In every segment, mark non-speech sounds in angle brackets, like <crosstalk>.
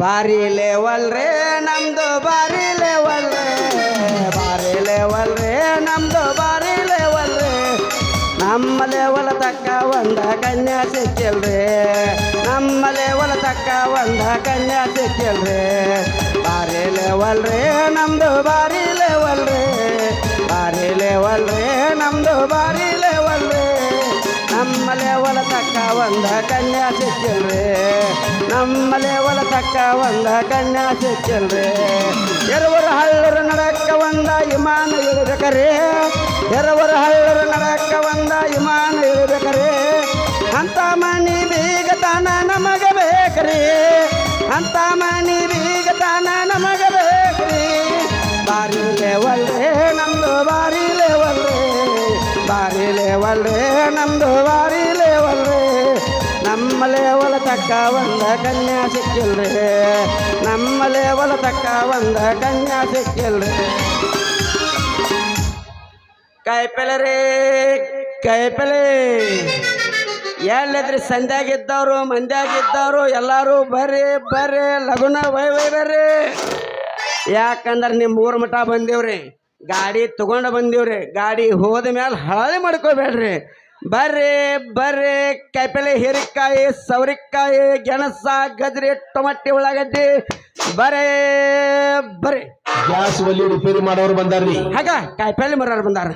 ಬಾರಿ ಲೆವಲ್ ರೇ, ನಮ್ದು ಬಾರಿ ಲೆವಲ್ ರೇ. ಬಾರಿ ಲೆವಲ್ ರೇ, ನಮ್ದು ಬಾರಿ ಲೆವಲ್ ರೇ. ನಮ್ಮ ಲೆವಲ ತಕ್ಕ ಒಂದ ಕನ್ಯಾ ಸಿಕ್ಕಿಲ್ರಿ ನಮ್ಮ ಲೆವಲ ತಕ್ಕ ಒಂದ ಕನ್ಯಾ ಸಿಕ್ಕಿಲ್ರಿ ಬಾರಿ ಲೆವಲ್ ರೇ, ನಮ್ದು ಬಾರಿ ಲೆವಲ್ ರೇ. ಬಾರಿ ಲೆವಲ್ ರೇ, ನಮ್ದು ಬಾರಿ ನಮ್ಮ ಒಲತಕ್ಕ ತಕ್ಕ ಒಂದ ಕನ್ಯಾ ಸಿಕ್ಕಿಲ್ರಿ. ನಮ್ಮ ಒಲತಕ್ಕ ತಕ್ಕ ಒಂದ ಕನ್ಯಾ ಸಿಕ್ಕಿಲ್ರಿ. ಎರವರ ಹಳ್ಳರ ನಡಕ್ಕ ಒಂದ ಇಮಾನ ಇಳಿಬೇಕರೇ. ಎರವರ ಹಳ್ಳರ ನಡಕ್ಕ ಒಂದ ಇಮಾನ ಇಳಿಬೇಕರೇ. ಅಂತ ಮನಿ ಬೀಗತಾನ ನಮಗ ಬೇಕ್ರಿ. ಅಂತ ಮನಿ ಬೀಗತಾನ ನಮಗ ಬೇಕ್ರಿ. ಬಾರಿ ಒಳ್ಳೆ ನಮ್ದು ಬಾರಿ ಬಾರಿ ಲೇವಲ್ರೇ ಬಾರಿ ಲೇವಲ್ ರೇ ನಮ್ಮ ಲೇವಲ ತಕ್ಕ ಒಂದ ಕನ್ಯಾ ಸಿಕ್ಕಿಲ್ರಿ. ನಮ್ಮ ಲೇವಲ ತಕ್ಕ ಒಂದ ಕನ್ಯಾ ಸಿಕ್ಕಿಲ್ರಿ. ಕಾಯಿಪೆಲೆ ರೀ ಕಾಯಿಪೆಲೆ ಎಲ್ಲಿದ್ರಿ ಸಂಧ್ಯಾಗಿದ್ದವರು, ಮಂದ್ಯಾಗಿದ್ದವರು, ಎಲ್ಲರೂ ಬರ್ರಿ ಬರ್ರಿ, ಲಗುನ ವೈ ವೈ, ಬರ್ರಿ. ಯಾಕಂದ್ರೆ ನಿಮ್ಮ ಊರ ಮಠ ಬಂದೀವ್ರಿ. ಗಾಡಿ ತಗೊಂಡ ಬಂದೀವ್ರಿ. ಗಾಡಿ ಹೋದ ಮ್ಯಾಲ ಹಳದಿ ಮಾಡ್ಕೋಬೇಡ್ರಿ. ಬರ್ರಿ ಬರ್ರಿ. ಕಾಯಿಪಲ್ಲೆ ಹೀರಿಕಾಯಿ ಸೌರಿಕಾಯಿ ಗೆಣಸ ಗಜ್ರಿ ಟೊಮಟಿ ಉಳ್ಳಾಗಡ್ಡಿ. ಬರೇ ಬರ್ರಿ. ಗ್ಯಾಸ್ ಒಲಿ ರಿಪೇರಿ ಮಾಡೋರು ಬಂದಾರ್ರಿ. ಹಾಗ ಕಾಯಿಪಲ್ಲೆ ಮರೋರು ಬಂದಾರ.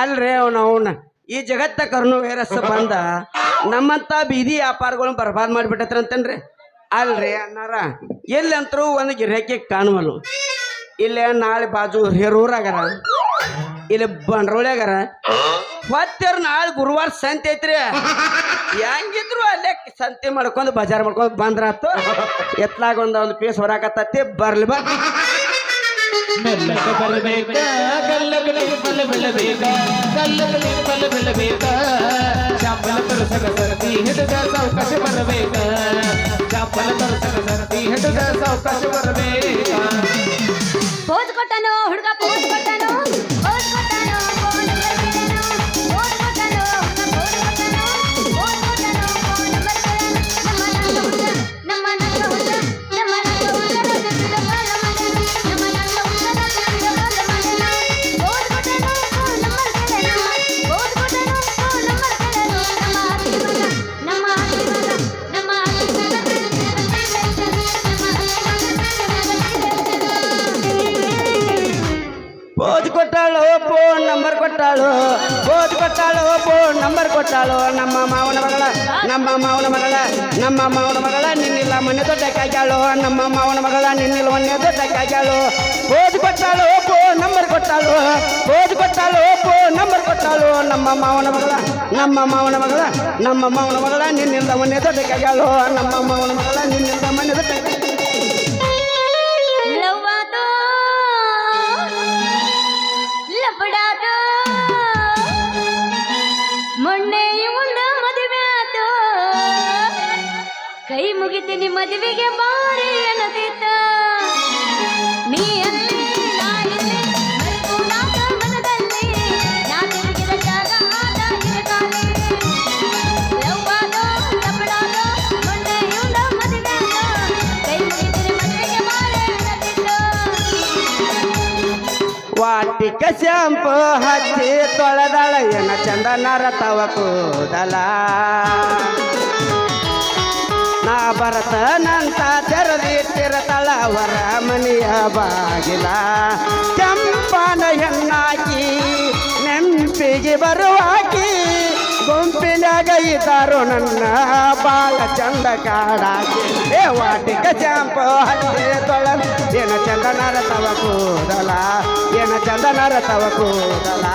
ಅಲ್ರಿ ಅವನು ಅವನ. ಈ ಜಗತ್ತ ಕರುಣು ವೈರಸ್ ಬಂದ ನಮ್ಮಂತ ಬೀದಿ ವ್ಯಾಪಾರಗಳನ್ನ ಬರ್ಬಾದ್ ಮಾಡಿಬಿಟ್ಟತ್ರ ಅಂತನ್ರಿ ಅಲ್ರಿ ಅನ್ನಾರ ಎಲ್ಲಂತರೂ ಒಂದು ಗಿರಾಕಿ ಕಾಣುವಲ್ಲು ಇಲ್ಲೇ ನಾಳೆ ಬಾಜು ಹಿರೂರಾಗ್ಯಾರ ಇಲ್ಲಿ ಬಂಡ್ರೋಳ್ಯಾಗಾರ ಹೊತ್ತಿರ ನಾಳೆ ಗುರುವಾರ ಸಂತೆ ಐತ್ರಿ ಹೆಂಗಿದ್ರು ಅಲ್ಲೇ ಸಂತೆ ಮಾಡ್ಕೊಂಡು ಬಜಾರ್ ಮಾಡ್ಕೊಂಡು ಬಂದ್ರಾತು ಎತ್ಲಾಗ ಒಂದ್ ಒಂದು ಪೀಸ್ ಹೊರಾಕತ್ತತಿ ಬರ್ಲಿ ಬಾ ಮೆಲ್ಲಗೆ ಬರಬೇಕ పోజు కొట్టను హుడుగ ಕೊಟ್ಟಾಳು ನಮ್ಮ ಮಾವನ ಮಗಳ. ನಮ್ಮ ಮಾವನ ಮಗಳ, ನಮ್ಮ ಮಾವನ ಮಗಳ ನಿನ್ನಿಲ್ಲ ದೊಡ್ಡ ದೊಡ್ಡಕ್ಕಾಗ್ಯಾಳು ನಮ್ಮ ಮಾವನ ಮಗಳ ನಿನ್ನಿಲ್ಲ ದೊಡ್ಡ ದೊಡ್ಡಕ್ಕಾಗ್ಯಾಳು ಓದಿ ಕೊಟ್ಟಾಳು ಫೋನ್ ನಂಬರ್ ಕೊಟ್ಟಾಳು. ಓದಿ ಕೊಟ್ಟಾಳು ಫೋನ್ ನಂಬರ್ ಕೊಟ್ಟಾಳು. ನಮ್ಮ ಮಾವನ ಮಗಳ, ನಮ್ಮ ಮಾವನ ಮಗಳ, ನಮ್ಮ ಮಾವನ ಮಗಳ ನಿನ್ನಿಂದ ದೊಡ್ಡ ದೊಡ್ಡಕ್ಕಾಗ್ಯಾಳು ನಮ್ಮ ಮಾವನ ಮಗಳ ನಿನ್ನಿಂದ ಮನೆ ದೊಡ್ಡಕ್ಕಾಗ್ಯಾಳು ಮುಗಿತೀನಿ ಮದುವೆಗೆ ಬಾರಿ ಅನ್ನತಿತ್ತ ವಾಟಿಕ ಶಾಂಪು ಹಚ್ಚಿ ತೊಳೆದಳ ಏನ ಚಂದನರ ತವ ಕೂದಲ. ನಾ ಬರತನಂತ ತೆರೆದಿಟ್ಟಿರತಳ ತಳವರ ಮನೆಯ ಬಾಗಿಲ. ಕೆಂಪನ ಹೆಣ್ಣಾಕಿ, ನೆಂಪಿಗೆ ಬರುವಾಕಿ ಗುಂಪಿನಾಗ ಇದ್ದಾರು ನನ್ನ ಬಾಳ ಚಂದ ಕಾಡಾಕಿ. ಏ ವಾಟಿಕ ಚಂಪ ತೊಳೆದ ಏನ ಚಂದನರ ತವ ಕೂದಲ, ಏನ ಚಂದನರ ತವ ಕೂದಲ.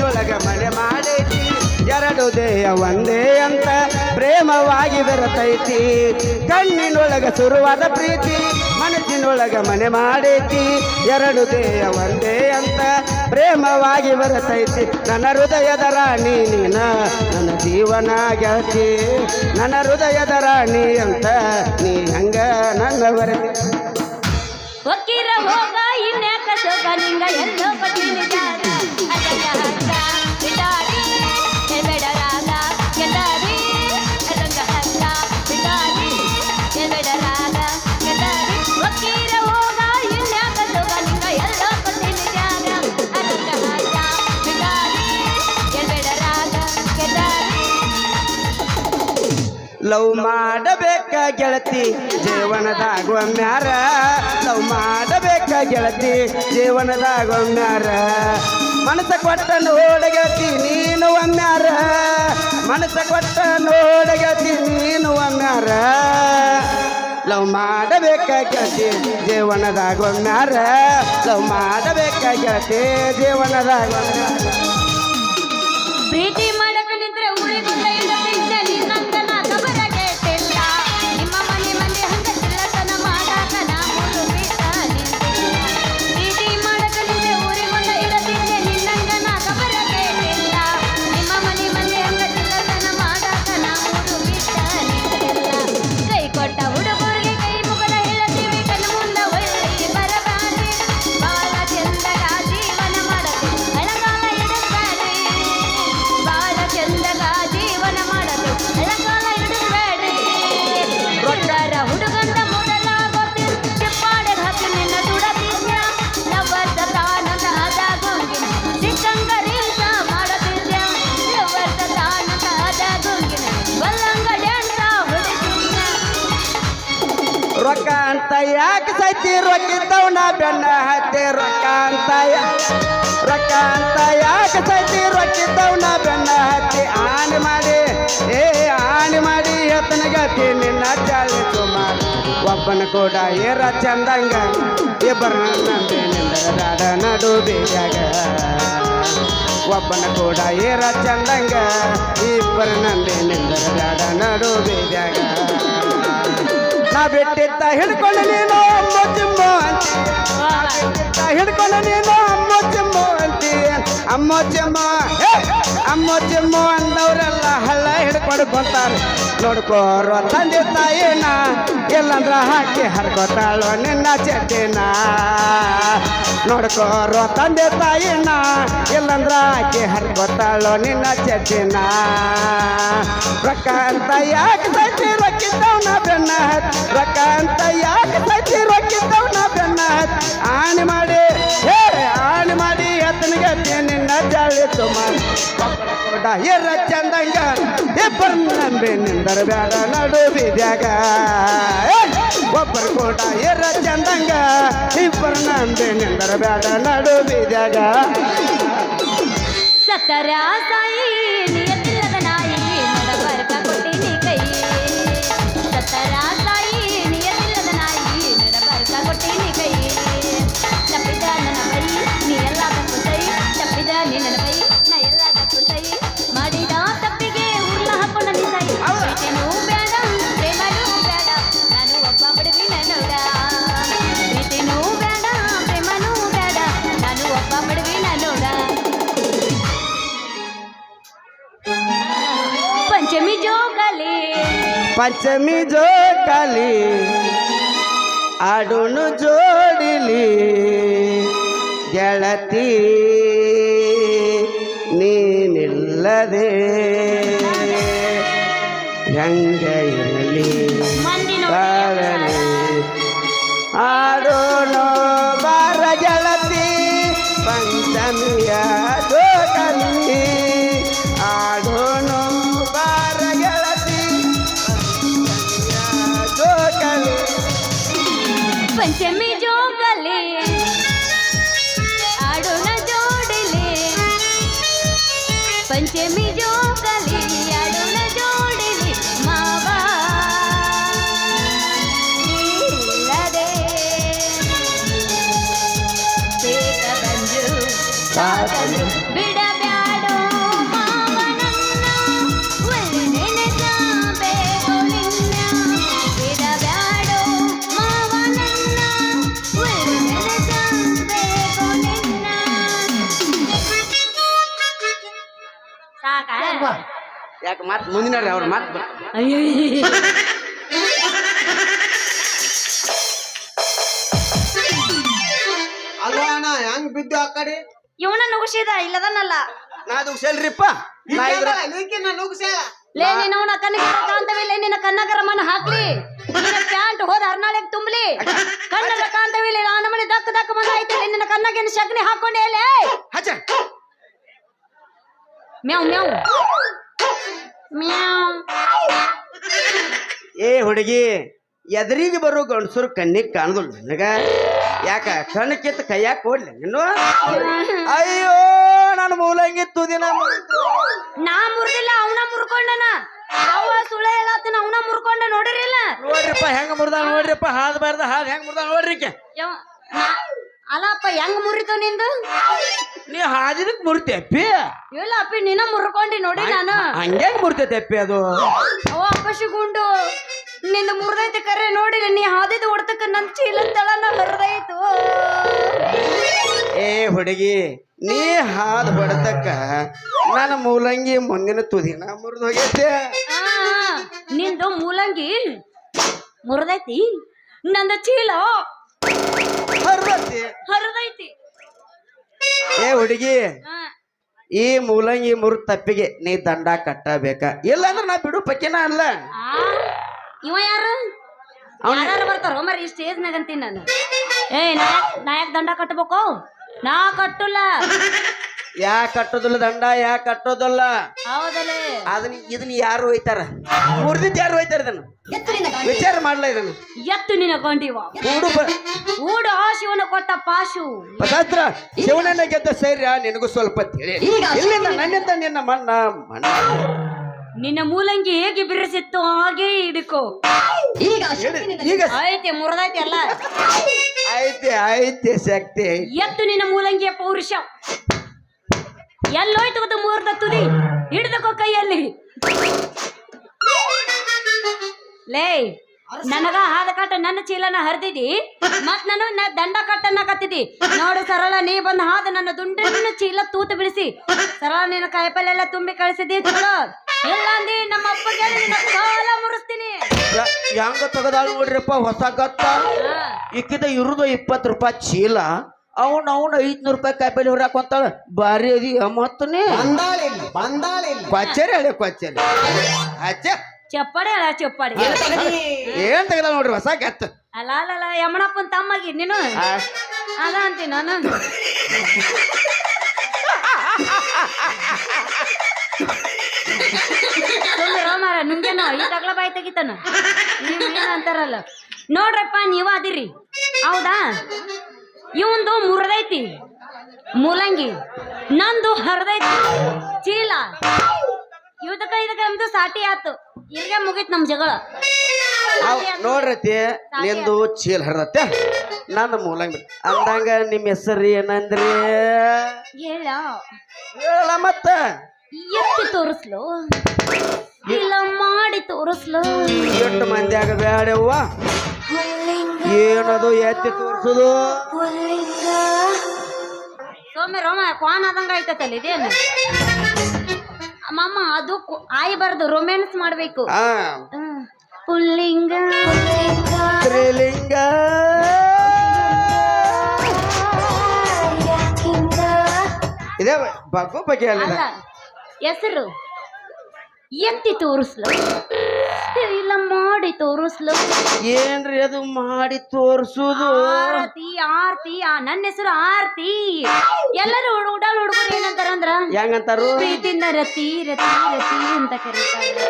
ಮನಸ್ಸಿನೊಳಗ ಮನೆ ಮಾಡೈತಿ. ಎರಡು ದೇಹ ಒಂದೇ ಅಂತ ಪ್ರೇಮವಾಗಿ ಬೆರತೈತಿ. ಕಣ್ಣಿನೊಳಗ ಶುರುವಾದ ಪ್ರೀತಿ, ಮನಸ್ಸಿನೊಳಗ ಮನೆ ಮಾಡೈತಿ. ಎರಡು ದೇಹ ಒಂದೇ ಅಂತ ಪ್ರೇಮವಾಗಿ ಬರತೈತಿ. ನನ್ನ ಹೃದಯದ ರಾಣಿ ನೀನ, ನನ್ನ ಜೀವನ ಗೆಳತಿ. ನನ್ನ ಹೃದಯದ ರಾಣಿ ಅಂತ ನೀ ಹಂಗ ನನ್ನ ಬರತಿ ಹೋಗ, ಇನ್ಯಾಕ ಸೋಗ ನಿಂಗ ಎಲ್ಲೋ ಪಟ್ಟಿನ ಲವ್ ಮಾಡಬೇಕ ಗೆಳತಿ ಜೀವನದಾಗ ಮ್ಯಾರ ಲವ್ ಮಾಡಬೇಕ ಗೆಳತಿ ಜೀವನದಾಗ ಒಮ್ಮ್ಯಾರ ಮನಸ್ಸ ಕೊಟ್ಟ ನೋಡಗತಿ ನೀನು ಒಮ್ಮ್ಯಾರ ಮನಸ್ಸ ಕೊಟ್ಟ ನೋಡಗತಿ ನೀನು ಒಮ್ಮ್ಯಾರ ಲವ್ ಮಾಡಬೇಕ ಗೆಳತಿ ಜೀವನದಾಗ ಒಮ್ಮ್ಯಾರ ಲವ್ ಮಾಡಬೇಕ ಗೆಳತಿ ಜೀವನದಾಗ ಪ್ರೀತಿ ರೊಕ್ಕಿದ್ದವನ ಬೆನ್ನ ಹತ್ತಿ ಆನೆ ಮಾಡಿ, ಏ ಆನೆ ಮಾಡಿ, ಎತ್ತನ ನಿನ್ನ ಚಾಳಿ ಸುಮಾರು ಒಬ್ಬನ ಕೂಡ ಏರ ಚಂದಂಗ ಇಬ್ಬರ ನಂಬಿ ನಿಂದರಾಡ ನಡು ಬೀಜಾಗ ಒಬ್ಬನ ಕೂಡ ಏರ ಚಂದಂಗ, ಇಬ್ಬರ ನಂಬಿ ನಿಂದರಾಡ ನಡು ಬೀಜಾಗ ನಾ ಬಿಟ್ಟಿತ್ತ ಹಿಡ್ಕೊಂಡು ನೀನು ಅಮ್ಮ ಚಿಮ್ಮು ಅಂತಿ ಹಿಡ್ಕೊಂಡು ನೀನು ಅಮ್ಮ ಚಿಮ್ಮು ಅಂತಿ ಅಮ್ಮ ಅಮ್ಮಚ್ಚಮ್ಮ ಅಮ್ಮ ಅಂದವರೆಲ್ಲ ಹಳ್ಳ ಹಿಡ್ಕೊಂಡು ಬರ್ತಾರೆ ನೋಡ್ಕೋರೋ ತಂದೆ ತಾಯಿನ. ಎಲ್ಲಂದ್ರ ಹಾಕಿ ಹರ್ಕೋತಾಳೋ ನಿನ್ನ ಚಟ್ಟಿನ ನೋಡ್ಕೋರೋ ತಂದೆ ತಾಯಿನ. ಎಲ್ಲಂದ್ರ ಹಾಕಿ ಹರ್ಕೋತಾಳೋ ನಿನ್ನ ಚಟ್ಟಿನ ರೊಕ್ಕ ಅಂತ ಯಾಕೆ ಸೈತಿ ರೊಕ್ಕಿದ್ದವನ ಬೆನ್ನ ರೊಕ್ಕ ಅಂತ ಯಾಕೆ ಸೈತಿ ರೊಕ್ಕಿದ್ದವನ ಬೆನ್ನ ಕೂಡ ಎರ ಇಬ್ಬರು ನಂಬಿ ನಿಂದರ ಬೇಡ ನಡು ಬಿದ್ಯಾಗ. ಒಬ್ಬರು ಕೂಡ ಎರ ಚಂದಂಗ ಇಬ್ಬರು ನಂಬಿ ನಿಂದರ ಬೇಡ ನಡು ಬಿದ್ಯಾಗ. ಸತ್ತರ ಸಾಯಿ ಪಂಚಮಿ ಜೋಕಲಿ ಆಡೋನು ಜೋಡಿಲಿ. ಗೆಳತಿ ನೀನಿಲ್ಲದೆ ಹೆಂಗ ಇರಲಿ? ಮಂದಿ ಯಾಕೆ ಮಾತು ಮುಂದಿನ ಅವ್ರ ಮಾತು ಬರ್ ಅಯ್ಯೋ ಅಲ್ವಾ ಅಣ್ಣ ಹೆಂಗ್ ಬಿದ್ದು ಆ ಕಡೆ ಇವನ ನುಗ್ಸಿದ ಇಲ್ಲದನ್ನಲ್ಲ ನಾ ಅದು ಸೆಲ್ರಿಪ್ಪ ನಾ ಇದ್ರ ಲೇ ನಿನ್ನ ಅವನ ಕನ್ನಗರ ಮನ ಹಾಕ್ಲಿ ಪ್ಯಾಂಟ್ ಹೋದ ತುಂಬಲಿ ನಾನು ಮನೆ ದಕ್ಕ ದಕ್ಕ ಮನ ಐತೆ ನಿನ್ನ ಶಗ್ನಿ ಹಾಕೊಂಡೆ ಲೇ ಮ್ಯಾವ್ ಮ್ಯಾವ್ ಏ ಹುಡುಗಿ ಎದರಿಗೆ ಬರೋ ಗಂಡಸರು ಕಣ್ಣಿಗೆ ಕಾಣದಿಲ್ಲ ನನಗ. ಯಾಕ ಕಣ್ಣು ಕಿತ್ತ ಕೈಯಾಗ ಕೊಡ್ಲಿ ನೀನು? ಅಯ್ಯೋ ನನ್ನ ಮೂಲಂಗಿ ತುದಿನ. ನಾ ಮುರಿದಿಲ್ಲ ಅವನ ಮುರ್ಕೊಂಡನ. ಅವ ಸುಳ್ಳ ಹೇಳತ್ತನ ಅವನ ಮುರ್ಕೊಂಡ ನೋಡಿರಿಲ್ಲ. ನೋಡ್ರಿಪ್ಪ ಹೆಂಗ ಮುರ್ದ ನೋಡ್ರಿಪ್ಪ ಹಾದ್ ಬಾರ್ದ ಹಾದ್ ಹೆಂಗ್ ಮುರ್ದ ನೋಡ್ರಿ ಅಲ್ಲಪ್ಪ ಹೆಂಗ್ ಮುರಿತು ನಿಂದು? ನೀ ಹಾಜಿದಕ್ ಮುರಿತೆ ಅಪ್ಪಿ. ಇಲ್ಲ ಅಪ್ಪಿ ನೀನ ಮುರ್ಕೊಂಡಿ ನೋಡಿ ನಾನು. ಹಂಗೆ ಮುರ್ತೈತೆ ಅಪ್ಪಿ ಅದು? ಓ ಅಪ್ಪ ಶಿಗುಂಡು ನಿಂದು ಮುರಿದೈತೆ ಕರೆ ನೋಡಿ ನೀ ಹಾದಿದ ಹೊಡ್ತಕ್ಕ ನನ್ ಚೀಲ ತಳನ ಹರಿದೈತು. ಏ ಹುಡುಗಿ ನೀ ಹಾದ್ ಬಡತಕ್ಕ ನನ್ನ ಮೂಲಂಗಿ ಮುಂದಿನ ತುದಿನ ಮುರಿದು ಹೋಗೈತೆ ನಿಂದು ಮೂಲಂಗಿ ಮುರಿದೈತಿ ನಂದ ಚೀಲ ಹರ್ದತಿ ಹರಿದೈತಿ ಏ ಹುಡುಗಿ ಈ ಮೂಲಂಗಿ ಮುರು ತಪ್ಪಿಗೆ ನೀ ದಂಡ ಕಟ್ಟಬೇಕ. ಇಲ್ಲ ಅಂದ್ರೆ ನಾ ಬಿಡು ಪಕ್ಕಿನ ಅಲ್ಲ. ಆ, ಇವ ಯಾರು? ಯಾರು ಬರ್ತಾರ? ಮರಿ ಈ ಸ್ಟೇಜ್ನಾಗ ಅಂತೀನಿ ನಾನು. ಏಯ್ ನಾ ನಾ ಯಾಕೆ ದಂಡ ಕಟ್ಟಬೇಕು ನಾ ಕಟ್ಟಲ್ಲ. ಯಾ ಕಟ್ಟೋದಿಲ್ಲ ದಂಡ ಯಾಕೆ ಕಟ್ಟೋದಲ್ಲ? ಹೌದಲೇ. ಅದನ್ನ ಇದನ್ನ ಯಾರು ಒಯ್ತಾರ? ಮುರಿದಿದ್ದು ಯಾರು ಒಯ್ತಾರ ಇದನ್ನ? ವಿಚಾರ ಮಾಡ್ಲ ಇದನ್ನ? ಎತ್ತು ನಿನ್ನ ಕೊಂಡಿವ ಕೂಡು ಊಡು ಆ ಶಿವನ ಕೊಟ್ಟ ಪಾಶು. ಪದಾತ್ರ ಶಿವನನ್ನ ಗೆದ್ದ ಸೈರ್ಯ ನಿನಗೂ ಸ್ವಲ್ಪ ತಿಳಿ. ಇಲ್ಲಿಂದ ನನ್ನಿಂದ ನಿನ್ನ ಮಣ್ಣ ಮಣ್ಣ. ನಿನ್ನ ಮೂಲಂಗಿ ಹೇಗೆ ಬಿರಿಸಿತ್ತು ಹಾಗೆ ಹಿಡ್ಕೋ. ಹಿಡಿ- ಈಗ ಐತೆ ಮುರಿದೈತೆ ಅಲ್ಲ ಐತೆ ಐತೆ ಶಕ್ತಿ. ಐತೆ. ಎತ್ತು ನಿನ್ನ ಮೂಲಂಗಿಯ ಪೌರುಷ. ಎಲ್ಲೋಯ್ತು ಗೊತ್ತು ಮೂರ್ದ ತುದಿ? ಹಿಡ್ದಕೋ ಕೈಯಲ್ಲಿ. ಲೇ ನನಗ ಹಾದ ಕಟ್ಟ ನನ್ನ ಚೀಲನ ಹರಿದಿದಿ ಮತ್ ನಾನು ನನ್ನ ದಂಡ ಕಟ್ಟನ್ನ ಕತ್ತಿದಿ. ನೋಡು ಸರಳ ನೀ ಬಂದು ಹಾದ ನನ್ನ ದುಂಡಿನ ಚೀಲ ತೂತು ಬಿಡಿಸಿ. ಸರಳ ನಿನ್ನ ಕಾಯಿಪಲ್ಲೆ ಎಲ್ಲ ತುಂಬಿ ಕಳಿಸಿದಿ ಚಲೋ. ಇಲ್ಲ ಅಂದಿ ನಮ್ಮ ಅಪ್ಪಗೆ ಕಾಲ ಮುರಿಸ್ತೀನಿ. ಹೆಂಗ ತೆಗದಾಳ ನೋಡ್ರಿಪ್ಪ ಹೊಸ ಗತ್ತ? ಇಕ್ಕಿದ ಇರುದು ಇಪ್ಪತ್ತು ರೂಪಾಯಿ ಚೀಲ. ಅವನ್ ಅವನ್ ಐದ್ನೂರು ರೂಪಾಯಿ ಕಾಯಿಪಲ್ಲೆ ಹೊರಾಕೊಂತಾಳ ಬಾರಿ ಅದಿ ಮತ್ತನೇ. ಬಂದಾಳಿಲ್ಲ ಬಂದಾಳಿಲ್ಲ ಕೊಚ್ಚರಿ ಹಳೆ ಕ್ವಚ್ಚರಿ ಅಚ್ಚ. ಚಪ್ಪಾಡಿ ಅಲ್ಲ ಚಪ್ಪಾಡಿ ಏನ್ ತೆಗದ? ನೋಡ್ರಿ ಹೊಸ ಕೆತ್ತ. ಅಲ್ಲ ಅಲ್ಲ ಅಲ್ಲ ಯಮಣಪ್ಪನ ತಮ್ಮಗಿ ನೀನು? ಅದ ಅಂತೀನಿ ನಾನು. ಮಾರ ನುಂಗೇನೋ ಈ ತಗ್ಲ ಬಾಯಿ ತೆಗಿತಾನ. ನೀವು ಏನು ಅಂತಾರಲ್ಲ. ನೋಡ್ರಪ್ಪ ನೀವ ಅದಿರಿ. ಹೌದಾ? ಇವಂದು ಮುರಿದೈತಿ. ಮೂಲಂಗಿ. ನಂದು ಹರಿದೈತಿ. ಚೀಲ. ಇವ್ದಕ್ಕ ಇದಕ್ಕ ನಮ್ದು ಸಾಟಿ ಆತು. ಇಲ್ಲಿಗೆ ಮುಗೀತು ನಮ್ ಜಗಳ. ನೋಡ್ರತಿ ನಿಂದು ಚೀಲ ಹರಿದತ್ತೆ ನಂದು ಮೂಲಂಗಿ ಅಂದಂಗ ನಿಮ್ಮ ಹೆಸರು ಏನಂದ್ರಿ? ಹೇಳ. ಹೇಳ ಮತ್ತ. ಎತ್ತಿ ತೋರಿಸ್ಲು. ಇಲ್ಲ ಮಾಡಿ ತೋರಿಸ್ಲು. ಎಷ್ಟು ಆಗ ಬ್ಯಾಡವ್ವ? ಏನದು ಎತ್ತಿ ತೋರಿಸುದು? ಸೌಮ್ಯ ರೋಮ ಕ್ವಾನ್ ಆದಂಗ ಆಯ್ತಲ್ಲ ಇದೇನು? ಮಮ್ಮ ಅದು ಆಯಿ ಬರ್ದು ರೊಮ್ಯಾನ್ಸ್ ಮಾಡ್ಬೇಕು. ಪುಲ್ಲಿಂಗ. ತ್ರಿಲಿಂಗ ಇದೇ ಬಗ್ಗು ಬಗ್ಗೆ ಹೆಸರು ಎತ್ತಿ ತೋರಿಸ್ಲು? ಇಲ್ಲ ಮಾಡಿ ತೋರಿಸ್ಲು. ಏನ್ರಿ ಅದು ಮಾಡಿ ತೋರಿಸುದು? ಆರತಿ ಆರತಿ ಆ, ನನ್ನ ಹೆಸರು ಆರತಿ. ಎಲ್ಲರೂ ಹುಡ್- ಉಡಾಳ್ ಹುಡುಗರು ಏನಂತಾರ ಅಂದ್ರ ಹೆಂಗಂತಾರು? ಪ್ರೀತಿಯಿಂದ ರತಿ ರತಿ ರತಿ ಅಂತ ಕರೀತಾರೆ.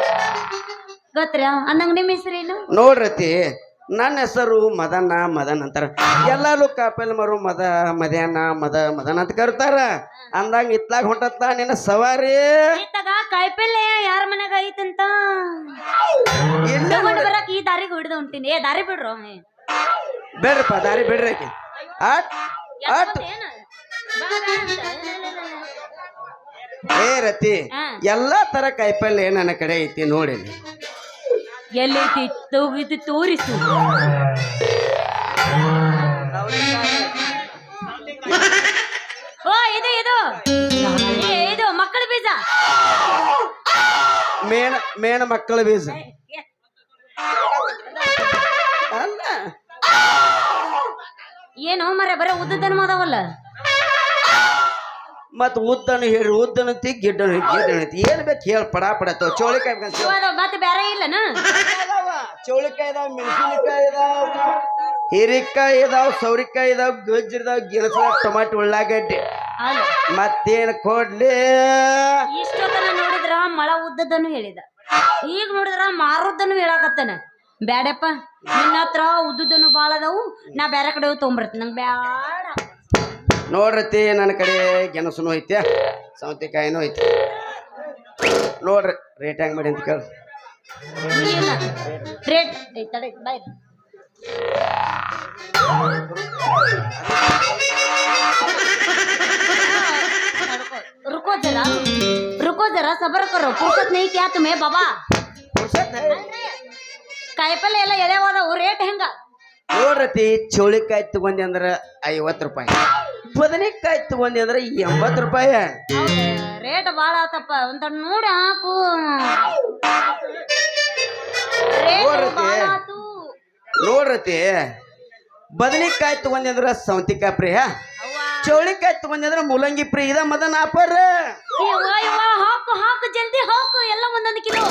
ಗೊತ್ತರ? ಅಂದಂಗ ನಿಮ್ಮ ಹೆಸರೇನು? ನೋಡ್ರತಿ. ನನ್ನ ಹೆಸರು ಮದನ ಮದನ್ ಅಂತಾರ. ಎಲ್ಲರೂ ಕಾಪಲ್ ಮರು ಮದ ಮದ್ಯಾನ ಮದ ಮದನ್ ಅಂತ ಕರ್ತಾರ. ಅಂದಂಗ ಇತ್ಲಾಗ ಹೊಂಟತ್ತ ನಿನ್ನ ಸವಾರಿ? ಕಾಯಿಪಲ್ಲೆ ಯಾರ ಮನೆಗ ಐತಂತ? ಬರಕ್ ಈ ದಾರಿಗೆ ಹಿಡಿದು ಹೊಂಟೀನಿ. ಏ ದಾರಿ ಬಿಡ್ರು. ಬೇಡ್ರಪ್ಪ ದಾರಿ ಬಿಡ್ರಿ ಆಟ್ ಆಟ್. ಏ ರತಿ. ಎಲ್ಲಾ ತರ ಕಾಯಿಪಲ್ಲೆ ನನ್ನ ಕಡೆ ಐತಿ ನೋಡಿ ಎಲ್ಲೈತಿ ತೆಗೆದು ತೋರಿಸು. ಓ ಇದು ಇದು. ಏ, ಇದು ಮಕ್ಕಳ ಬೀಜ. ಮೇಣ ಮೇಣ ಮಕ್ಕಳ ಬೀಜ. ಅಲ್ಲ. ಏನು ಮರ ಬರೀ ಉದ್ದದನ್ ಮಾದವಲ್ಲ ಮತ್ ಉದ್ದನ ಹೇಳಿ ಉದ್ದನ ತಿ ಗಿಡ್ಡನು ಗಿಡ್ಡನು ಐತಿ ಏನ್ ಬೇಕು ಹೇಳಿ ಪಡ ಪಡ ಚೌಳಿಕಾಯಿ ಬೇಕಂತ ಮತ್ತೆ ಬೇರೆ ಇಲ್ಲನ? ಚೌಳಿಕಾಯಿ ಇದಾವ ಮೆಣಸಿನಕಾಯಿ ಇದಾವ ಹೀರಿಕಾಯಿ ಇದಾವ ಸೌರಿಕಾಯಿ ಇದಾವ ಗಿಲಸ ಟೊಮಾಟೊ ಉಳ್ಳಾಗಡ್ಡಿ. ಮತ್ತೇನ್ ಕೊಡ್ಲಿ? ಇಷ್ಟೊತ್ತನ ನೋಡಿದ್ರ ಮಳ ಉದ್ದದನ್ನು ಹೇಳಿದ. ಈಗ ನೋಡಿದ್ರ ಮಾರುದನ್ನು ಹೇಳಾಕತ್ತಾನ. ಬ್ಯಾಡಪ್ಪ ನಿನ್ನ ಹತ್ರ ಉದ್ದುದನ್ನು ಭಾಳ ಅದಾವು ನಾ ಬೇರೆ ಕಡೆ ತೊಗೊಂಡ್ಬರ್ತೀನಿ ತೊಗೊಂಬರ್ತೀನಿ. ನಂಗೆ ಬ್ಯಾಡ. ನೋಡ್ರತಿ ನನ್ನ ಕಡೆ ಗೆಣಸುನು ಐತೆ ಸೌತೆಕಾಯಿನೂ ಐತಿ ನೋಡ್ರಿ ರೇಟ್ ಹೆಂಗ್ ಮಾಡಿ ಅಂತ ಕೇಳಿ ಇಲ್ಲ ರೇಟ್ ಏ, ತಡಿ ಬಾಯ್ रुको जरा रुको जरा सबर करो फुर्सत नहीं क्या तुम्हें बाबा ಕಾಯಿಪಲ್ಲೆ ಎಲ್ಲ ಎಳೆವಾದವು ರೇಟ್ ಹೆಂಗ ನೋಡ್ರತಿ ಚೌಳಿಕಾಯಿ ತಗೊಂಡಿ ಅಂದ್ರ ಐವತ್ತು ರೂಪಾಯಿ ಬದನೆಕಾಯಿ ತಗೊಂಡಿ ಅಂದ್ರೆ ಎಂಬತ್ತು ರೂಪಾಯಿ. ರೇಟ್ ಬಾಳ ಆತಪ್ಪ ಒಂದ್ ನೋಡಿ ಹಾಕು. ರೇಟ್ ನೋಡ್ರತಿ. ಬದನೆಕಾಯಿ ತಗೊಂಡಿ ಅಂದ್ರೆ ಸೌತಿಕಾಯಿ ಪ್ರಿಯ. ಚೌಳಿಕಾಯಿ ತಗೊಂಡಿ ಅಂದ್ರೆ ಮೂಲಂಗಿ ಪ್ರಿಯ. ಇದ ಮದನ್ ಯವ್ವ, ಹಾಕು ಹಾಕು ಜಲ್ದಿ ಹಾಕು ಎಲ್ಲ ಒಂದೊಂದು ಕಿಲೋ.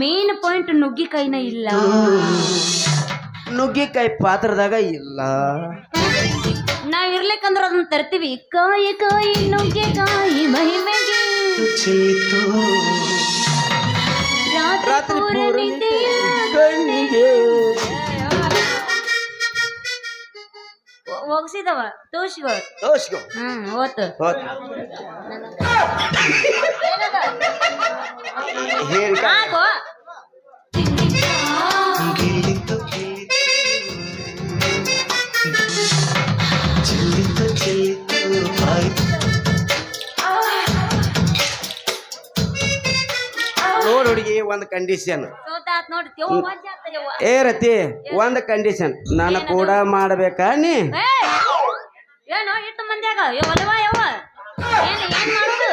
ಮೇನ್ ಪಾಯಿಂಟ್ ನುಗ್ಗಿಕಾಯಿನ ಇಲ್ಲ. ನುಗ್ಗಿಕಾಯಿ ಪಾತ್ರದಾಗ ಇಲ್ಲ. ನಾವ್ ಇರ್ಲಿಕ್ಕಂದ್ರ ಅದನ್ನ ತರ್ತೀವಿ. ಕಾಯಿ ಕಾಯಿ ನುಗ್ಗಿಕಾಯಿ ಮಹಿಮೆಗೆ. ರಾತ್ರಿ ಪೂರ ನಿದ್ದೆಯ ಕಣ್ಣಿಗೆ. ಹೋಗ್ಸಿದವ? ತೋರ್ಸಿಗೋ? ತೋರ್ಸ್ಕೊ. ಹ್ಮ್ ಓತು ಹೋತ್. ಕಂಡೀಷನ್ ಏ ರತಿ ಒಂದ್ ಕಂಡೀಷನ್ ನಾನು ಕೂಡ ಮಾಡ್ಬೇಕಾ ನೀ? ಏಯ್! ಏನು ಇಟ್ಟು ಮಂದ್ಯಾಗ? ಯವ್ವಲ್ವ ಯವ್ವ. ಏನ್ ಏನ್ ಮಾಡೋದು?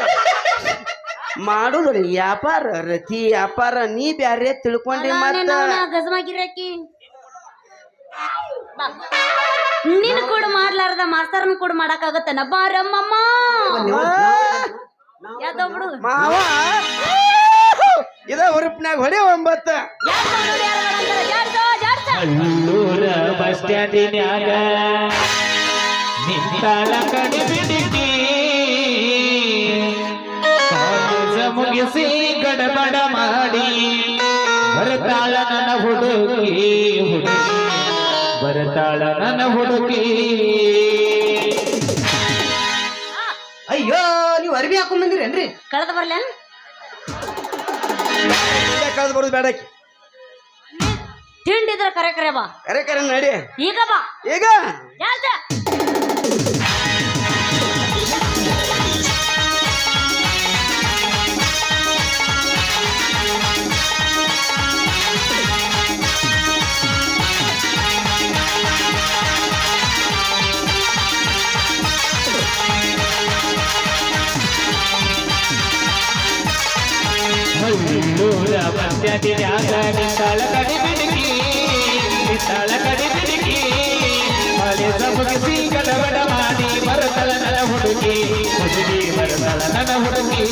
ಮಾಡುದು ವ್ಯಾಪಾರ. ರತಿ ವ್ಯಾಪಾರ. ನೀ ಬ್ಯಾರೆ ತಿಳ್ಕೊಂಡಿ ಮತ್ತ. ಗಜಮಾಗಿರಕಿ. ನಿನ್ ಕೂಡ ಮಾಡ್ಲಾರ್ದ ಮಾಸ್ತರ್ನ ಕೂಡ ಮಾಡಕ್ಕಾಗತ್ತನ? ಬಾರಮ್ಮಮ್ಮ. ಯಾವ್ದೋ ಬಿಡು. ಮಾವ. ಇದ ಹುರುಪ್ನ್ಯಾಗ ಹೊಡಿ ಒಂಬತ್ತು. ಬಸ್ ಸ್ಟ್ಯಾಂಡಿನ್ಯಾಗ ನಿಂತಾಳ ಕಡೆ ಬಿಡಿಕಿ. ಮುಗಿಸಿ ಗಡಬಡ ಮಾಡಿ ಬರತಾಳ ನನ್ನ ಹುಡುಗಿ. ಹುಡುಗಿ ಹುಡುಕಿ ನನ್ನ ಹುಡುಗಿ. ಅಯ್ಯೋ ನೀವು ಅರ್ಬಿ ಹಾಕೊಂಡ್ ಬಂದಿರೇನ್ರಿ? ಕಳೆದ ಬರ್ಲೇನ್? ಕಳೆದು ಬರೋದು ಬೇಡ ತಿಂಡಿದ್ರ ಕರೆ ಕರೆ ಬಾ. ಕರೆ ಕರೆ ನಡಿ. ಈಗ ಬಾ. ಈಗ? ಜಾಡ್ಸ. ಅಲ್ಲೂರ ಬಸ್ ಸ್ಟ್ಯಾಂಡಿನ್ಯಾಗ ನಿಂತಾಳ ಕಡೆ ಬಿಡಿಕಿ ನಿಂತಾಳ ಕಡೆ ಬಿಡಿಕಿ ಕಾಲೇಜ ಮುಗಿಸಿ ಗಡಬಡ ಮಾಡಿ ಬರ್ತಾಳ ನನ್ನ ಹುಡುಗಿ ಹುಡುಗಿ ಬರ್ತಾಳ ನನ್ನ ಹುಡುಗಿ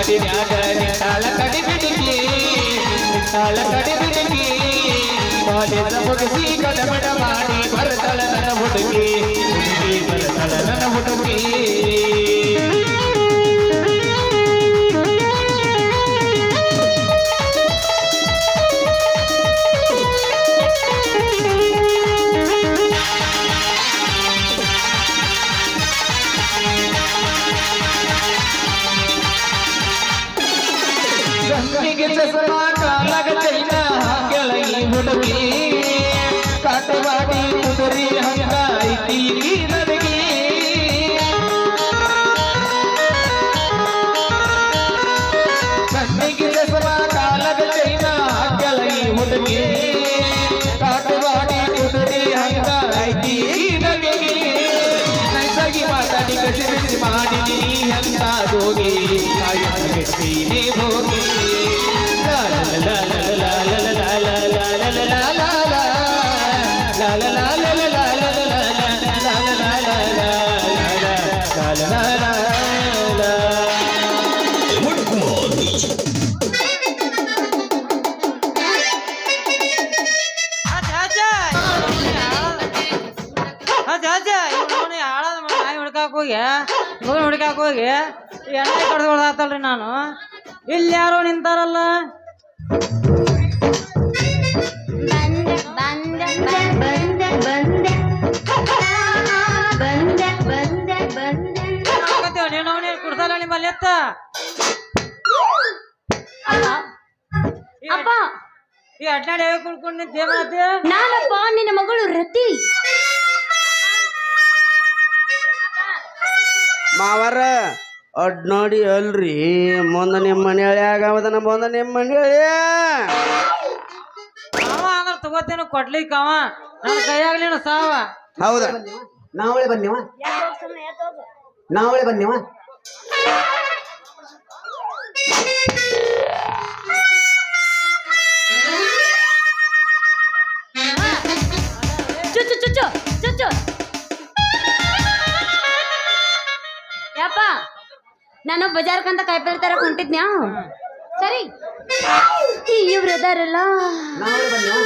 ಪಂಚಾಯತಿನ್ಯಾಗ ನಿಂತಾಳ ಕಡಿ ಬಿಡುಗಿ ನಿಂತಾಳ ಕಡಿ ಬಿಡುಗಿ ಕಾಲೇಜ ಮುಗಿಸಿ ಕಡಬಡ ಮಾಡಿ ಬರತಳ ನನ್ನ ಹುಡುಗಿ ಬರ್ತಾಳ ನನ್ನ ಹುಡುಗಿ ಎಂತ ಜೋಗಿ ಕಾಯಿ ಭೋಗಿ. ಹೋಗಿ ಎಣ್ಣೆ ಕಡ್ದು ಹೊಡ್ದಾತಲ್ರಿ ನಾನು. ಇಲ್ಲಿ ಯಾರೋ ನಿಂತಾರಲ್ಲ? ನಿಮ್ಮಲ್ಲಿ ಎತ್ತ? ಅಪ್ಪ. ಈ ಅಡ್ನಾಡಿ ಯಾವ ಕುಡ್ಕೊಂಡು ನಿಂತ? ಏನ್ ಮಾಡತ್ತೆ ನಾನಪ್ಪ ನಿನ್ನ ಮಗಳು ರತಿ. ಮಾವರ ಅಡ್ ನೋಡಿ ಅಲ್ರಿ. ಮುಂದ ನಿಮ್ಮ ಮನೆ ಹಳ್ಯಾಗ ಅವದನ ಮುಂದ ನಿಮ್ಮ ಮನೆ ಹೇಳಿ ಅವ ಅಂದ್ರೆ ತಗೋತೇನು ಕೊಡ್ಲಿಕ್ಕೆ ಅವ. ನನ್ನ ಕೈಯಾಗ್ಲೇನು ಸಾವ? ಹೌದ? ನಾವಳೆ ಬನ್ನಿವ ನಾವಳೆ ಬನ್ನಿವ ನಾನು ಬಜಾರ್ಕಂತ ಕಾಯಿಪಲ್ಲೆ ತರಕ್ ಹೊಂಟಿದ್ನ್ಯಾ ಸರಿ. ಇವ್ರು ಅದಾರಲ್ಲ ಬನ್ನಿವ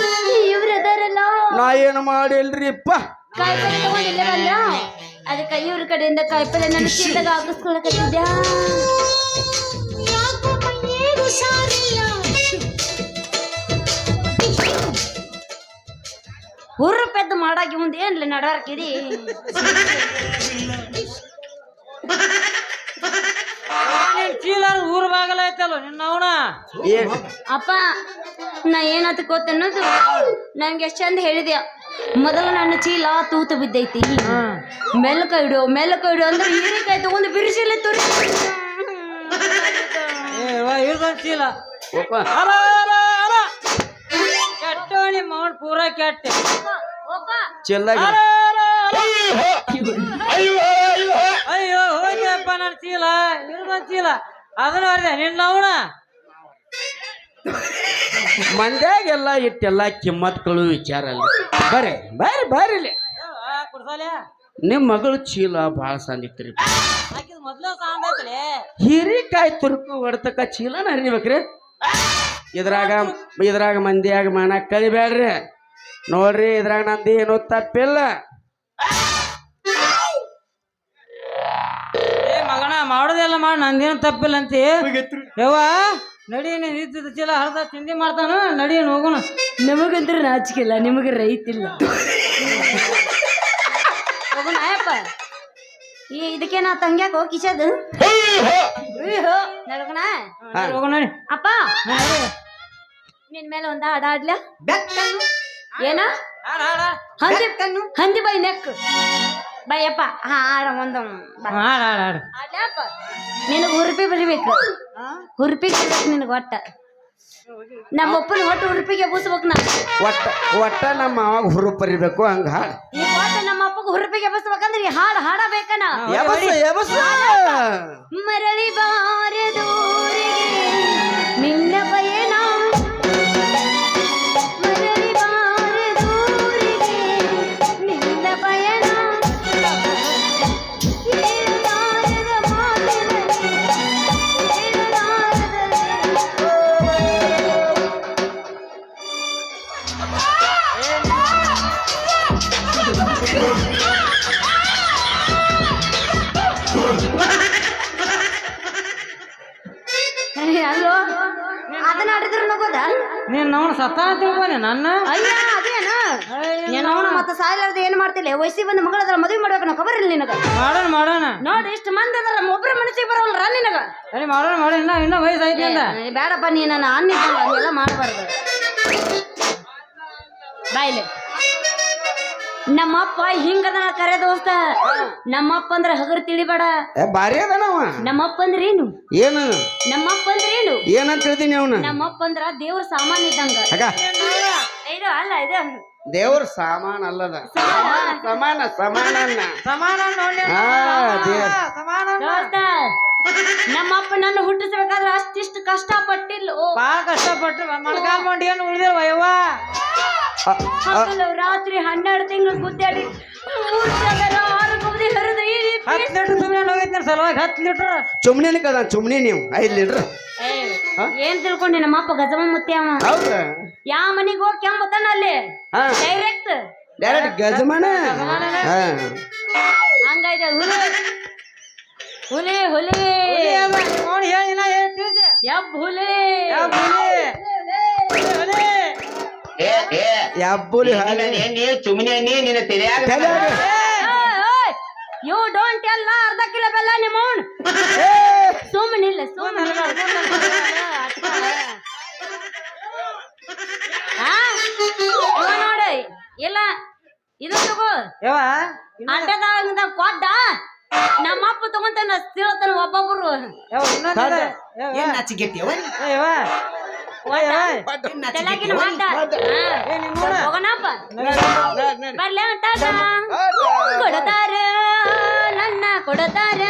ಇವ್ರು ಅದಾರಲ್ಲ ನಾ ಏನು ಮಾಡಿಲ್ರಿಪ್ಪ? ಕಾಯಿಪಲ್ಲೆ ತಗೊಂಡಿಲ್ಲ ಬಂದ ಅದಕ್ಕೆ ಇವ್ರ ಕಡೆಯಿಂದ ಕಾಯಿಪಲ್ಲೆ ನನ್ನ ಚೀಲದಾಗ ಹಾಕಿಸ್ಕೊಳಕತ್ತಿದ್ಯಾ? ಹುರ್ರು ಪೆದ್ದು ಮಾಡಾಗಿ ಮುಂದೆ ಏನ್ಲಿ ನಡವರ್ಕಿದಿ <laughs> <laughs> ಚೀಲ ಊರ್ ಬಾಗಲ ಐತಲ್ಲ ನಿನ್ನವನ ಅಪ್ಪ ನಾ ಏನಂತ ಗೊತ್ತನ್ನೋದು ನಂಗೆ ಎಷ್ಟು ಚಂದ ಹೇಳಿದೆ ಮೊದಲು ನನ್ನ ಚೀಲ ತೂತು ಬಿದ್ದೈತಿ. ಮೆಲ್ಕ ಇಡು ಮೆಲ್ಕ ಇಡು ಅಂದ್ರೆ ಹೀರಿಕಾಯಿ ತಗೊಂಡು ಬಿರುಸಿಲ್ಲ ತುರಿ ಚೀಲ. ಕೆಟ್ಟೋಣಿ ಮಾಡ್ ಪೂರಾ ಕೆಟ್ಟ. ಅಲ. ಅಯ್ಯೋ ಹೋಗ್ಯಪ್ಪ ನನ್ನ ಚೀಲ ಇವ್ರದೊಂದ್ ಚೀಲ. ಅದನ್ನ ಹೊಡೆದೆ ನಿನ್ನ ಅವನ ಮಂದ್ಯಾಗೆಲ್ಲ ಇಟ್ಟೆಲ್ಲ ಕಿಮ್ಮತ್ಗಳು ವಿಚಾರ ಅಲ್ಲ. ಬರ್ರಿ ಬರ್ರಿ ಬರ್ರಿ ಇಲ್ಲಿ. ಕುಡ್ಸಲೆ ನಿಮ್ಮ ಮಗಳು ಚೀಲ ಭಾಳ ಸಂದಿತ್ರಿ ಆಕಿದ್ ಮೊದ್ಲ ಸಾಂಗ್ ಐತಲೆ ಹೀರಿಕಾಯಿ ತುರ್ಕು ಹೊಡ್ತಕ್ಕ ಚೀಲನ ಹರಿಬೇಕ್ರಿ ಇದ್ರಾಗ ಇದ್ರಾಗ ಮಂದಿಯಾಗ ಮಾನ ಕಳಿಬೇಡ್ರಿ ನೋಡ್ರಿ ಇದ್ರಾಗ ನಂದು ಏನೂ ತಪ್ಪಿಲ್ಲ. ಏ ಮಗನ ಮಾಡೋದೆಲ್ಲ ಮಾಡ ನಂದೇನು ತಪ್ಪಿಲ್ಲ ಅಂತಿ ಯವ್ವ ನಡಿ ನೀನ್ ಇದ್ದಿದ್ದ ಚೀಲ ಹರಿದ ತಿಂಡಿ ಮಾಡ್ತಾನ? ನಡಿ ಹೋಗೋಣ ನಮಗಂದ್ರೆ ನಾಚಿಕಿಲ್ಲ ನಿಮಗೆ ರೈತಿಲ್ಲ. ಹೋಗೋಣ ಅಯ್ಯಪ್ಪ ಈ ಇದಕ್ಕೆ ನಾ ತಂಗ್ಯಾಕ ಹೋಗಿ ಕಿಶದು ನಡ್ಕೋಣ. ಹೋಗೋಣ ನಡಿ ಅಪ್ಪ. ನಿನ್ ಮೇಲೆ ಒಂದ ಆಡ್ಲ ಬೆಕ್ಕನ್ನು ಏನ. ಹಂದಿ ಹಂದಿ ಬೈ ನೆಕ್ ಬೈಯಪ್ಪ. ಹಾ ಆಡ ಒಂದು ಹಾಡು ಹಾಡು ಹಾಡ್ ಹಾಡ್ ನಿನಗೆ ಹುರುಪಿ ಬರಿಬೇಕು. ಹುರುಪಿ ಬರ್ಬೇಕು ನಿನಗೆ ಒಟ್ಟ. ನಮ್ಮ ಅಪ್ಪನ ಒಟ್ಟು ಹುರುಪಿಗೆ ಬೂಸ್ಬೇಕು ನಾ ಒಟ್ಟ ಒಟ್ಟ ನಮ್ಮ ಅವಾಗ ಹುರುಪರಿಬೇಕು ಹಂಗ ಹಾಡು. ಈ ಒಟ್ಟ ನಮ್ಮ ಅಪ್ಪಗೆ ಹುರುಪಿಗೆ ಬಸ್ಬೇಕಂದ್ರೆ ಈ ಹಾಡು ಹಾಡಬೇಕನ. ಮರಳಿ ಬಾರದೂರಿಗೆ ಅದನ್ನ ಆಡಿದ್ರು ನಗೋದ ನೀನ್ ನಾವು ಸತ್ತಾನ ತಿಳ್ಕೊನೆ ನನ್ನ? ಅಯ್ಯ ಅದೇನ? ಏನವನ ಮತ್ತೆ ಸಾಯಲಾರ್ದ ಏನ್ ಮಾಡ್ತಿಲ್ಲ? ವಯಸ್ಸಿಗೆ ಬಂದ ಮಗಳದ್ರ ಮದುವೆ ಮಾಡ್ಬೇಕು ನಾ ಖಬರ್ ಇಲ್ಲ ನಿನಗ. ಮಾಡೋಣ ಮಾಡೋಣ. ನೋಡಿ ಇಷ್ಟು ಮಂದಿ ಅದರ ಒಬ್ರ ಮನಸ್ಸಿಗೆ ಬರೋಲ್ರ ನಿನಗ? ಅರೆ ಮಾಡೋಣ ಮಾಡೋಣ. ಇನ್ನ ಇನ್ನ ವಯಸ್ಸು ಐತಿ ಅಂತ ಬೇಡಪ್ಪ ನೀ ನನ್ನ ಅನ್ನಿದ್ದಲ್ಲ ಹಂಗೆಲ್ಲ ಮಾಡಬಾರ್ದು. ಬಾಯ್ಲೆ. ನಮ್ಮಪ್ಪ ಹಿಂಗದ ಕರೆ ದೋಸ್ತ. ನಮ್ಮಪ್ಪ ಅಂದ್ರ ಹಗರ್ ತಿಳಿಬೇಡ. ಬಾರಿ ಅದನವ ನಮ್ಮಪ್ಪ ಅಂದ್ರ ಏನು? ಏನು? ನಮ್ಮಪ್ಪ ಅಂದ್ರ ಏನು? ಏನಂತ ಹೇಳ್ತೀನಿ ಅವನು? ನಮ್ಮಪ್ಪ ಅಂದ್ರ ದೇವ್ರ ಸಾಮಾನ್ ಇದ್ದಂಗ. ಇದು ಅಲ್ಲ ಇದು ದೇವ್ರ ಸಾಮಾನ್ ಅಲ್ಲದ. ಸಮಾನ. ಸಮಾನ ಸಮಾನ ಸಮಾನ ನಮ್ಮಪ್ಪ ನನ್ನ ಹುಟ್ಟಿಸ್ಬೇಕಾದ್ರೆ ಅಷ್ಟಿಷ್ಟು ಕಷ್ಟ ಪಟ್ಟಿಲ್ಲ ಓ ಕಷ್ಟ ಕಷ್ಟಪಟ್ಟು ಮಣಕಾಲ್ ಮಂಡಿ ಏನು ಉಳಿದಿಲ್ವ ಅಯ್ಯವ್ವ ರಾತ್ರಿ ಹನ್ನೆರಡು ತಿಂಗಳು ಗುದ್ದಾಡಿ ಮೂರ್ ಜಾಗರ ಆರು ಕಬದಿ ಹರಿದು ಈ ಹತ್ತು ಲೀಟರ್ ಸುಮ್ಮನೆ ಹೋಗೈತಿ ನನ್ನ ಸಲುವಾಗಿ? ಹತ್ತು ಲೀಟರ್? ಚುಮ್ನಿನ ಕದ ಚುಮ್ನಿ ನೀವು? ಐದ್ ಲೀಟ್ರ್? ಏ, ಏನ್ ತಿಳ್ಕೊಂಡೆ ನಮ್ಮಪ್ಪ ಗಜಮ ಮುತ್ತೆ ಅವ? ಹೌದಾ? ಯಾ ಮನಿಗ್ ಹೋಗಿ ಕೆಮ್ಮತಾನ ಅಲ್ಲಿ? ಹಾ. ಡೈರೆಕ್ಟ್ ಡೈರೆಕ್ಟ್ ಗಜಮಾನ? ಹಾ. ಹಂಗೈತೆ ಹುಲಿ ಹುಲಿ ಹುಲಿ. ನೋಡಿ ಹೇಳಿ ನಾ ಹೇಳಿ ತಿಳಿಸಿ. ಯಬ್ ಹುಲಿ. ಯಾವ ಹುಲಿ? ಹುಲಿ. ಯಬ್ಬುಲಿ ಹಾಲಿ ಚುಮ್ನಿ ನಿನ್ನ ತಿಳಿಯಾಗ. ಯು ಡೋಂಟ್ ಎಲ್ಲ ಅರ್ಧ ಕಿಲೋ ಬೆಲ್ಲ ನಿಮ್ಮ ಸುಮ್ಮನಿಲ್ಲ ಸುಮ್ಮನೆ ನೋಡಿ ಇಲ್ಲ ಇದು ತಗೋ. ಯವ್ವ ಅಡ್ಡದಾಗ ಕೊಡ್ಡ. ನಮ್ಮಪ್ಪ ತಗೊಂತಾನ ತಿಳ್ತಾನ ಒಬ್ಬೊಬ್ರು. ಏನ್. ತೆಲಗಿನ ಹೋಗೋಣಪ್ಪ. ಬರ್ಲೆ ಕೊಡತಾರ ನನ್ನ ಕೊಡತಾರ.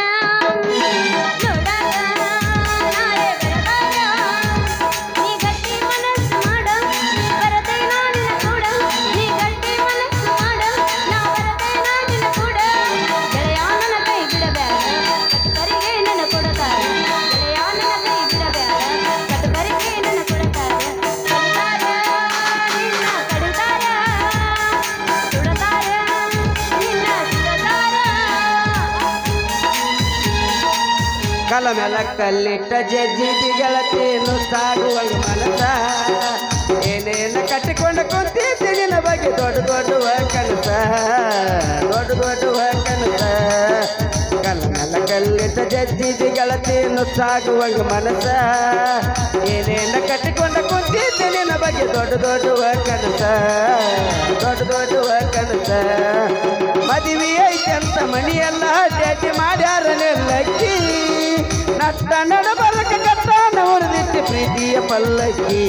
ಮೇಲ ಕಲ್ಲಿಟ್ಟ ಜಜ್ಜಿದಿ ಗೆಳತಿಯನ್ನು ಸಾಗುವ ಮನಸ ಏನೇನ ಕಟ್ಟಿಕೊಂಡ ಕುಂತಿದ್ದೆ ನಿನ್ನ ಬಗ್ಗೆ ದೊಡ್ಡ ದೊಡ್ಡವ ಕನಸ ದೊಡ್ಡ ದೊಡ್ಡವ ಕನಸ ಕಲ ಮೇಲ ಕಲ್ಲಿಟ್ಟ ಜಜ್ಜಿದಿ ಗೆಳತಿಯನ್ನು ಸಾಗುವ ಮನಸ ಏನೇನ ಕಟ್ಟಿಕೊಂಡ ಕುಂತಿದ್ದೆ ನಿನ್ನ ಬಗ್ಗೆ ದೊಡ್ಡ ದೊಡ್ಡವ ಕನಸ ದೊಡ್ಡ ದೊಡ್ಡ ಕನಸ ಮದುವೆ ಅಂತ ಮಣಿಯೆಲ್ಲ ಡೇಟಿ ಮಾಡ್ಯಾರ ನೆಲ್ಲಕ್ಕಿ. ಕಟ್ಟ ಕಟ್ಟಾನ ಹೊರದಿಟ್ಟು ಪ್ರೀತಿಯ ಪಲ್ಲಕ್ಕಿ.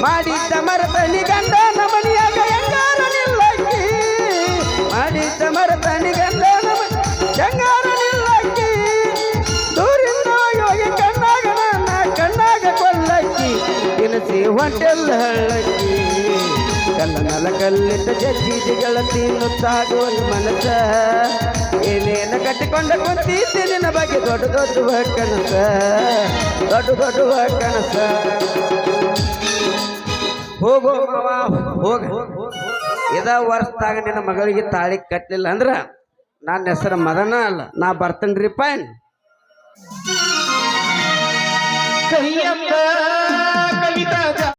ಮಾಡಿದ್ದ ಮರತನಿ ಗಂಡ ನಮನಿಯಾಗ ಹೆಂಗಾರ ನಿಲ್ಲಕ್ಕಿ. ಮಾಡಿದ್ದ ಮರತನಿ ಗಂಡ ನಮ ಹೆಂಗಾರ ನಿಲ್ಲಕ್ಕಿ. ದೂರಿಂದ ಯೋಗಿ ಕಣ್ಣಾಗ ನನ್ನ ಕಣ್ಣಾಗ ಕೊಲ್ಲಕ್ಕಿ. ತಿನಸಿ ಹೊಂಟೆಲ್ಲ ಹಳ್ಳಕ್ಕಿ. ಕಲ್ಲ ನಲ ಕಲ್ಲಿಟ್ಟ ಜಜ್ಜಿದ ಗೆಳತಿ ನುತ್ತಾಗುವ ಮನಸ ಏನೇನ ಕಟ್ಟಿಕೊಂಡ ಕುಂತಿದ್ದೆ ನಿನ್ನ ಬಗ್ಗೆ ದೊಡ್ಡ ದೊಡ್ಡ ಕನಸ. ದೊಡ್ಡ ದೊಡ್ಡ ಕನಸ. ಹೋಗೋ ಹೋಗ. ಇದ ವರ್ಷದಾಗ ನಿನ್ನ ಮಗಳಿಗೆ ತಾಳಿ ಕಟ್ಟಲಿಲ್ಲ ಅಂದ್ರ ನನ್ನ ಹೆಸರು ಮದನ ಅಲ್ಲ, ನಾ ಬರ್ತೇನೆ ರೀ ಕೈಯಪ್ಪ ಕವಿತಾ